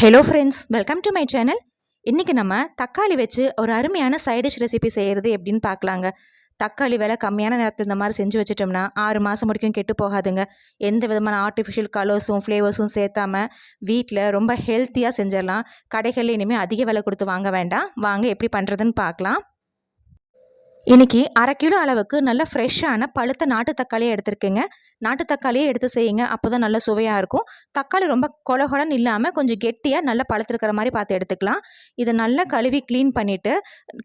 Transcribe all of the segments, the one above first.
Hello friends welcome to my channel இன்றைக்கி நம்ம தக்காளி வச்சு ஒரு அருமையான சைடிஷ் ரெசிபி செய்கிறது எப்படின்னு பார்க்கலாங்க. தக்காளி விலை கம்மியான நேரத்தில் இந்த மாதிரி செஞ்சு வச்சிட்டோம்னா ஆறு மாதம் முடிக்கும் கெட்டு போகாதுங்க. எந்த விதமான ஆர்டிஃபிஷியல் கலர்ஸும் ஃப்ளேவர்ஸும் சேர்த்தாம வீட்டில் ரொம்ப ஹெல்த்தியாக செஞ்சிடலாம். கடைகளில் இனிமேல் அதிக விலை கொடுத்து வாங்க வேண்டாம். வாங்க எப்படி பண்ணுறதுன்னு பார்க்கலாம். இன்றைக்கி அரை கிலோ அளவுக்கு நல்ல ஃப்ரெஷ்ஷான பழுத்த நாட்டு தக்காளியை எடுத்துருக்கேங்க. நாட்டு தக்காளியே எடுத்து செய்யுங்க. அப்போ தான் நல்ல சுவையாக இருக்கும். தக்காளி ரொம்ப கொலகொலன்னு இல்லாமல் கொஞ்சம் கெட்டியாக நல்லா பழுத்திருக்கிற மாதிரி பார்த்து எடுத்துக்கலாம். இதை நல்லா கழுவி க்ளீன் பண்ணிவிட்டு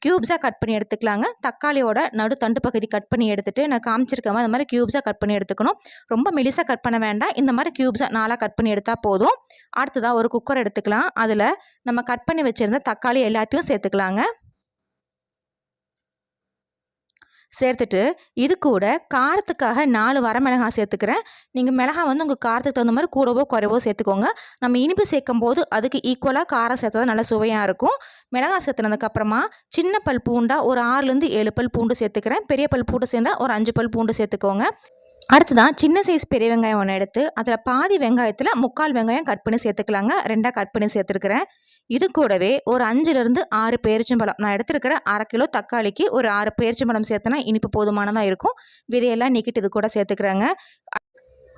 க்யூப்ஸாக கட் பண்ணி எடுத்துக்கலாங்க. தக்காளியோட நடு தண்டு பகுதி கட் பண்ணி எடுத்துட்டு நான் காமிச்சிருக்கேன் அது மாதிரி க்யூப்ஸாக கட் பண்ணி எடுத்துக்கணும். ரொம்ப மெலிசாக கட் பண்ண வேண்டாம். இந்த மாதிரி க்யூப்ஸாக நாளாக கட் பண்ணி எடுத்தால் போதும். அடுத்ததாக ஒரு குக்கர் எடுத்துக்கலாம். அதில் நம்ம கட் பண்ணி வச்சுருந்த தக்காளி எல்லாத்தையும் சேர்த்துக்கலாங்க. சேர்த்துட்டு இது கூட காரத்துக்காக நாலு வரமிளகாய் சேர்த்துக்கிறேன். நீங்கள் மிளகாய் வந்து உங்கள் காரத்துக்கு தகுந்த மாதிரி கூடவோ குறைவோ சேர்த்துக்கோங்க. நம்ம இனிப்பு சேர்க்கும் போது அதுக்கு ஈக்குவலாக காரம் சேர்த்தா நல்ல சுவையாக இருக்கும். மிளகாய் சேர்த்துனதுக்கப்புறமா சின்ன பல் பூண்டா ஒரு ஆறுலேருந்து ஏழு பல் பூண்டு சேர்த்துக்கிறேன். பெரிய பல் பூண்டு சேர்ந்தால் ஒரு அஞ்சு பல் பூண்டு சேர்த்துக்கோங்க. அடுத்ததான் சின்ன சைஸ் பெரிய வெங்காயம் ஒன்று எடுத்து அதில் பாதி வெங்காயத்தில் முக்கால் வெங்காயம் கட் பண்ணி சேர்த்துக்கலாங்க. ரெண்டாக கட் பண்ணி சேர்த்துருக்குறேன். இது கூடவே ஒரு அஞ்சுலேருந்து ஆறு பேரிச்சம்பழம் நான் எடுத்துருக்கிற அரை கிலோ தக்காளிக்கு ஒரு ஆறு பேரிச்சம்பழம் சேர்த்தனா இனிப்பு போதுமானதாக இருக்கும். விதையெல்லாம் நீக்கிட்டு இது கூட சேர்த்துக்கிறேங்க.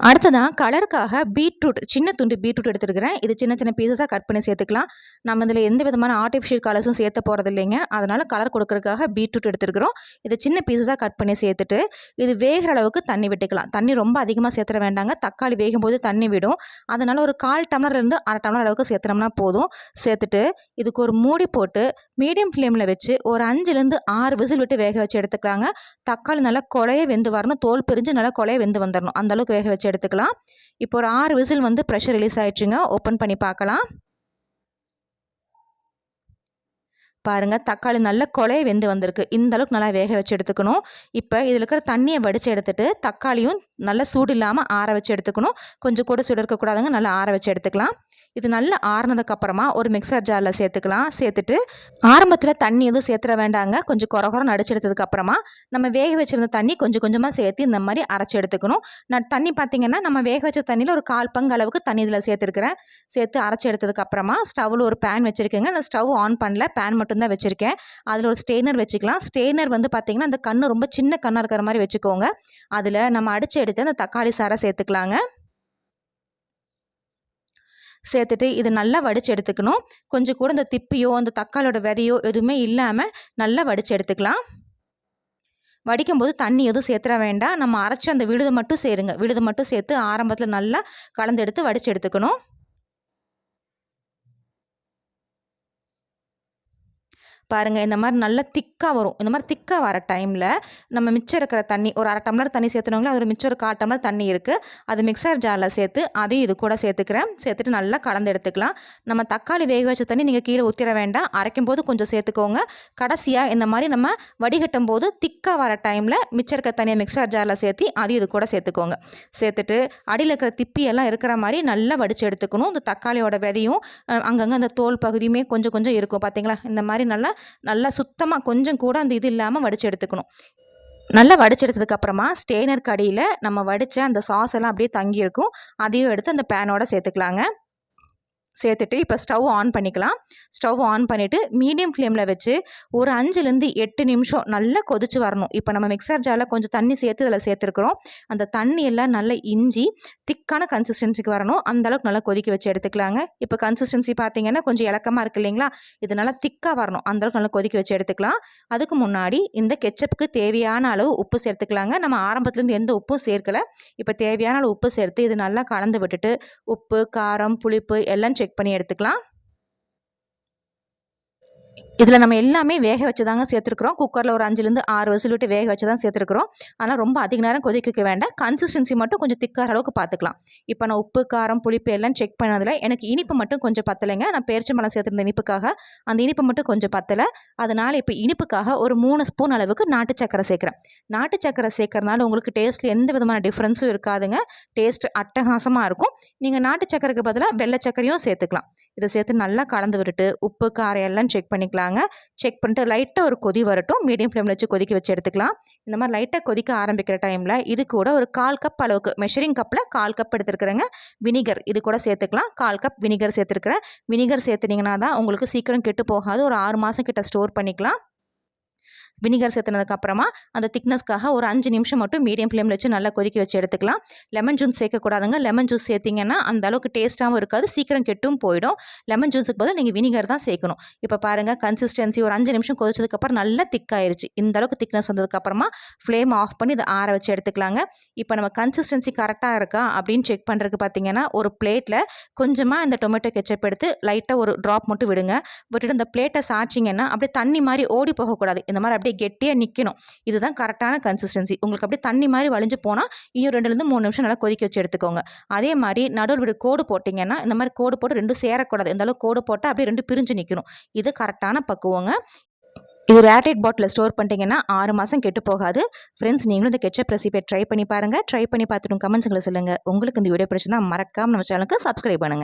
அடுத்ததான் கலருக்காக பீட்ரூட் சின்ன துண்டு பீட்ரூட் எடுத்துருக்கிறேன். இது சின்ன சின்ன பீசஸாக கட் பண்ணி சேர்த்துக்கலாம். நம்ம இதில் எந்த விதமான ஆர்டிஃபிஷியல் கலர்ஸும் சேர்த்த போகிறது இல்லைங்க. அதனால் கலர் கொடுக்கறதுக்காக பீட்ரூட் எடுத்துருக்குறோம். இது சின்ன பீசஸாக கட் பண்ணி சேர்த்துட்டு இது வேகிற அளவுக்கு தண்ணி விட்டுக்கலாம். தண்ணி ரொம்ப அதிகமாக சேர்த்துற வேண்டாங்க. தக்காளி வேகும் போது தண்ணி விடும். அதனால் ஒரு கால் டம்ளர்லேருந்து அரை டம்ளர் அளவுக்கு சேர்த்துனோம்னா போதும். சேர்த்துட்டு இதுக்கு ஒரு மூடி போட்டு மீடியம் ஃப்ளேமில் வச்சு ஒரு அஞ்சுலேருந்து ஆறு விசில் விட்டு வேக வச்சு எடுத்துக்கலாங்க. தக்காளி நல்லா கொலையை வெந்து வரணும். தோல் பிரிஞ்சு நல்லா கொலையை வெந்து வந்துடணும் அந்தளவுக்கு வேக வச்சு எடுத்துக்கலாம். இப்போ ஒரு ஆறு விசில் வந்து ப்ரெஷர் ரிலீஸ் ஆகிடுச்சுங்க ஓப்பன் பண்ணி பார்க்கலாம். பாருங்கள் தக்காளி நல்ல கொலைய வெந்து வந்திருக்கு. இந்த அளவுக்கு நல்லா வேக வச்சு எடுத்துக்கணும். இப்போ இதில் இருக்கிற தண்ணியை வடித்து எடுத்துட்டு தக்காளியும் நல்லா சூடு இல்லாமல் ஆற வச்சு எடுத்துக்கணும். கொஞ்சம் கூட சுடு இருக்கக்கூடாதுங்க நல்லா ஆற வச்சு எடுத்துக்கலாம். இது நல்லா ஆறுனதுக்கப்புறமா ஒரு மிக்சர் ஜாரில் சேர்த்துக்கலாம். சேர்த்துட்டு ஆரம்பத்தில் தண்ணி எதுவும் சேர்த்துட வேண்டாங்க. கொஞ்சம் குறை குறை நடிச்சு எடுத்ததுக்கப்புறமா நம்ம வேக வச்சுருந்த தண்ணி கொஞ்சம் கொஞ்சமாக சேர்த்து இந்த மாதிரி அரைச்சி எடுத்துக்கணும். நான் தண்ணி பார்த்திங்கன்னா நம்ம வேக வச்ச தண்ணியில் ஒரு கால் பங்கு அளவுக்கு தண்ணி இதில் சேர்த்துருக்கிறேன். சேர்த்து அரைச்சி எடுத்ததுக்கப்புறமா ஸ்டவ்வில் ஒரு பேன் வச்சுருக்கேங்க. நான் ஸ்டவ் ஆன் பண்ணல. பேன் மட்டும்தான் வச்சுருக்கேன். அதில் ஒரு ஸ்டெய்னர் வச்சுக்கலாம். ஸ்டெய்னர் வந்து பார்த்திங்கன்னா அந்த கண்ணு ரொம்ப சின்ன கண்ணாக இருக்கிற மாதிரி வச்சுக்கோங்க. அதில் நம்ம அடித்து எடுத்து அந்த தக்காளி சாரை சேர்த்துக்கலாங்க. சேர்த்துட்டு இது நல்லா வடித்து எடுத்துக்கணும். கொஞ்சம் கூட இந்த திப்பியோ அந்த தக்காளியோட விதையோ எதுவுமே இல்லாமல் நல்லா வடித்து எடுத்துக்கலாம். வடிக்கும் போது தண்ணி எதுவும் சேர்த்துற வேண்டாம். நம்ம அரைச்சி அந்த விழுது மட்டும் சேருங்க. விழுது மட்டும் சேர்த்து ஆரம்பத்தில் நல்லா கலந்து எடுத்து வடித்து எடுத்துக்கணும். பாருங்கள் இந்த மாதிரி நல்லா திக்காக வரும். இந்த மாதிரி திக்காக வர டைமில் நம்ம மிச்சம் இருக்கிற தண்ணி ஒரு அரை டம்ளர் தண்ணி சேர்த்துனவங்களே அது ஒரு மிச்சம் ஒரு கால் டம்ளர் தண்ணி இருக்குது அது மிக்சர் ஜாரில் சேர்த்து அதையும் இது கூட சேர்த்துக்கிறேன். சேர்த்துட்டு நல்லா கலந்து எடுத்துக்கலாம். நம்ம தக்காளி வேக வச்ச தண்ணி நீங்கள் கீழே ஊற்றிட வேண்டாம். அரைக்கும் போது கொஞ்சம் சேர்த்துக்கோங்க. கடைசியாக இந்த மாதிரி நம்ம வடிகட்டும் போது திக்காக வர டைமில் மிச்சம் இருக்கிற தண்ணியை மிக்சர் ஜாரில் சேர்த்து அதையும் இது கூட சேர்த்துக்கோங்க. சேர்த்துட்டு அடியில் இருக்கிற திப்பியெல்லாம் இருக்கிற மாதிரி நல்லா வடித்து எடுத்துக்கணும். இந்த தக்காளியோட விதையும் அங்கங்கே அந்த தோல் பகுதியுமே கொஞ்சம் கொஞ்சம் இருக்கும். பார்த்தீங்களா இந்த மாதிரி நல்லா நல்லா சுத்தமாக கொஞ்சம் கூட அந்த இது இல்லாமல் வடித்து எடுத்துக்கணும். நல்லா வடிச்செடுத்ததுக்கப்புறமா ஸ்டெய்னர் அடியில் நம்ம வடித்த அந்த சாஸ் எல்லாம் அப்படியே தங்கியிருக்கும். அதையும் எடுத்து அந்த பேனோட சேர்த்துக்கலாங்க. சேர்த்துட்டு இப்போ ஸ்டவ் ஆன் பண்ணிக்கலாம். ஸ்டவ் ஆன் பண்ணிவிட்டு மீடியம் ஃப்ளேமில் வச்சு ஒரு அஞ்சுலேருந்து எட்டு நிமிஷம் நல்லா கொதிச்சு வரணும். இப்போ நம்ம மிக்சர் ஜாரில் கொஞ்சம் தண்ணி சேர்த்து இதில் சேர்த்துருக்குறோம். அந்த தண்ணி எல்லாம் நல்லா இஞ்சி திக்கான கன்சிஸ்டன்சிக்கு வரணும். அந்தளவுக்கு நல்லா கொதிக்க வச்சு எடுத்துக்கலாங்க. இப்போ கன்சிஸ்டன்சி பார்த்தீங்கன்னா கொஞ்சம் இலக்கமாக இருக்குது இல்லைங்களா? இது நல்லா திக்காக வரணும். அந்தளவுக்கு நல்லா கொதிக்க வச்சு எடுத்துக்கலாம். அதுக்கு முன்னாடி இந்த கெச்சப்புக்கு தேவையான அளவு உப்பு சேர்த்துக்கலாங்க. நம்ம ஆரம்பத்துலேருந்து எந்த உப்பும் சேர்க்கலை. இப்போ தேவையான அளவு உப்பு சேர்த்து இது நல்லா கலந்து விட்டுட்டு உப்பு காரம் புளிப்பு எல்லாம் செக் செக் பண்ணி எடுத்துக்கலாம். இதில் நம்ம எல்லாமே வேக வச்சு தாங்க சேர்த்துருக்குறோம். குக்கரில் ஒரு அஞ்சுலேருந்து ஆறு விசில் விட்டு வேக வச்சு தான் சேர்த்துருக்குறோம். ஆனால் ரொம்ப அதிக நேரம் கொதிக்க வைக்க வேண்டாம். கன்சிஸ்டன்சி மட்டும் கொஞ்சம் திக்கார அளவுக்கு பார்த்துக்கலாம் இப்போ நான் உப்பு காரம் புளிப்பு எல்லாம் செக் பண்ணதில் எனக்கு இனிப்பு மட்டும் கொஞ்சம் பத்தலைங்க. நான் பேரிச்சம்பழம் சேர்த்துருந்த இனிப்புக்காக. அந்த இனிப்பு மட்டும் கொஞ்சம் பத்தலை. அதனால் இப்போ இனிப்புக்காக ஒரு மூணு ஸ்பூன் அளவுக்கு நாட்டு சக்கரை சேர்க்குறேன். நாட்டு சக்கரை சேர்க்கறதுனால உங்களுக்கு டேஸ்ட்டில் எந்த விதமான டிஃப்ரென்ஸும் இருக்காதுங்க. டேஸ்ட் அட்டகாசமாக இருக்கும். நீங்கள் நாட்டு சக்கரைக்கு பதிலாக வெள்ளை சக்கரையும் சேர்த்துக்கலாம். இதை சேர்த்து நல்லா கலந்து விட்டுட்டு உப்பு காரம் எல்லாம் செக் பண்ணிக்கலாம். எடுத்துக்கலாங்க செக் பண்ணிட்டு லைட்டாக ஒரு கொதி வரட்டும். மீடியம் ஃப்ளேமில் வச்சு கொதிக்க வச்சு எடுத்துக்கலாம். இந்த மாதிரி லைட்டாக கொதிக்க ஆரம்பிக்கிற டைமில் இது கூட ஒரு கால் கப் அளவுக்கு மெஷரிங் கப்பில் கால் கப் எடுத்துருக்குறேங்க. வினிகர் இது கூட சேர்த்துக்கலாம். கால் கப் வினிகர் சேர்த்துருக்குறேன். வினிகர் சேர்த்துனிங்கன்னா தான் உங்களுக்கு சீக்கிரம் கெட்டு போகாது. ஒரு ஆறு மாதம் கிட்ட ஸ்டோர் பண்ணிக்கலாம். வினிகர் சேர்த்துனதுக்கப்புறமா அந்த திக்னஸ்க்காக ஒரு அஞ்சு நிமிஷம் மட்டும் மீடியம் ஃப்ளேமில் வச்சு நல்லா கொதிக்க வச்சு எடுத்துக்கலாம். லெமன் ஜூஸ் சேர்க்கக்கூடாதுங்க லெமன் ஜூஸ் சேர்த்திங்கன்னா அந்த அளவுக்கு டேஸ்ட்டாகவும் இருக்காது. சீக்கிரம் கெட்டும் போயிடும். லெமன் ஜூஸுக்கு பதில் நீங்கள் வினிகர் தான் சேர்க்கணும். இப்போ பாருங்கள் கன்சிஸ்டன்சி ஒரு அஞ்சு நிமிஷம் கொதிச்சதுக்கப்புறம் நல்லா திக்காயிருச்சு இந்த அளவுக்கு திக்னஸ் வந்ததுக்கப்புறமா ஃப்ளேம் ஆஃப் பண்ணி இதை ஆற வச்சு எடுத்துக்கலாங்க. இப்போ நம்ம கன்சிஸ்டன்சி கரெக்டாக இருக்கா அப்படின்னு செக் பண்ணுறதுக்கு பார்த்தீங்கன்னா ஒரு பிளேட்டில் கொஞ்சமாக இந்த டொமேட்டோ கெச்சப் எடுத்து லைட்டாக ஒரு ட்ராப் மட்டும் விடுங்க. விட்டுட்டு இந்த பிளேட்டை சாய்ச்சிங்கன்னா அப்படியே தண்ணி மாதிரி ஓடி போகக்கூடாது. இந்த மாதிரி அப்படியே கெட்டியாக நிற்கணும் இதுதான் கரெக்டான கன்சிஸ்டன்சி உங்களுக்கு அப்படியே தண்ணி மாதிரி வழிஞ்சு போனால் இன்னும் ரெண்டுலேருந்து மூணு நிமிஷம் நல்லா கொதிக்க வச்சு எடுத்துக்கோங்க. அதே மாதிரி நடுவில் விடு கோடு போட்டிங்கன்னா இந்த மாதிரி கோடு போட்டு ரெண்டும் சேரக்கூடாது. இந்த அளவுக்கு கோடு போட்டால் அப்படியே ரெண்டு பிரிஞ்சு நிற்கணும் இது கரெக்டான பக்குவங்க. இது ஒரு ஏர்டைட் பாட்டில் ஸ்டோர் பண்ணிட்டீங்கன்னா ஆறு மாதம் கெட்டு போகாது. ஃப்ரெண்ட்ஸ் நீங்களும் இந்த கெச்சப் ரெசிபியை ட்ரை பண்ணி பாருங்கள் ட்ரை பண்ணி பார்த்துட்டு கமெண்ட்ஸுங்களை சொல்லுங்கள் உங்களுக்கு இந்த வீடியோ பிடிச்சிருந்தா மறக்காமல் நம்ம சேனலுக்கு சப்ஸ்கிரைப் பண்ணுங்கள்